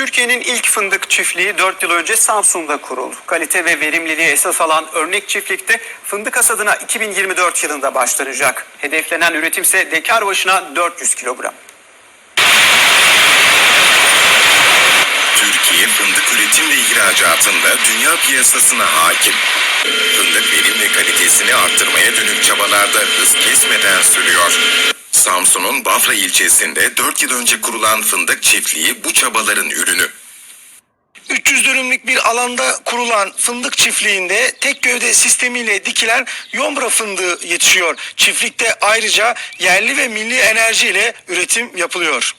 Türkiye'nin ilk fındık çiftliği 4 yıl önce Samsun'da kuruldu. Kalite ve verimliliği esas alan örnek çiftlikte fındık hasadına 2024 yılında başlanacak. Hedeflenen üretimse dekar başına 400 kilogram. Türkiye fındık üretim ve ihracatında dünya piyasasına hakim. Fındık verim ve kalitesini arttırmaya dönük çabalarda hız kesmeden sürüyor. Samsun'un Bafra ilçesinde 4 yıl önce kurulan fındık çiftliği bu çabaların ürünü. 300 dönümlük bir alanda kurulan fındık çiftliğinde tek gövde sistemiyle dikilen yombra fındığı yetişiyor. Çiftlikte ayrıca yerli ve milli enerji ile üretim yapılıyor.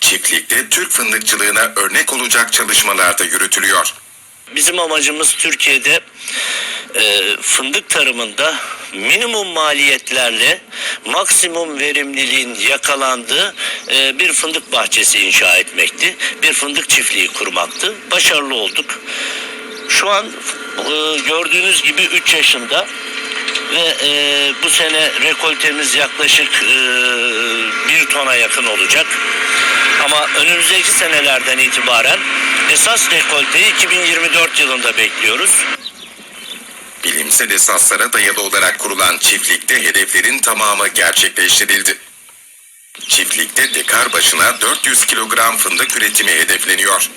Çiftlikte Türk fındıkçılığına örnek olacak çalışmalar da yürütülüyor. Bizim amacımız Türkiye'de e, fındık tarımında minimum maliyetlerle maksimum verimliliğin yakalandığı e, bir fındık bahçesi inşa etmekti. Bir fındık çiftliği kurmaktı. Başarılı olduk. Şu an e, gördüğünüz gibi 3 yaşında ve e, bu sene rekoltemiz yaklaşık e, bir tona yakın olacak. Ama önümüzdeki senelerden itibaren esas rekolteyi 2024 yılında bekliyoruz. Bilimsel esaslara dayalı olarak kurulan çiftlikte hedeflerin tamamı gerçekleştirildi. Çiftlikte dekar başına 400 kilogram fındık üretimi hedefleniyor.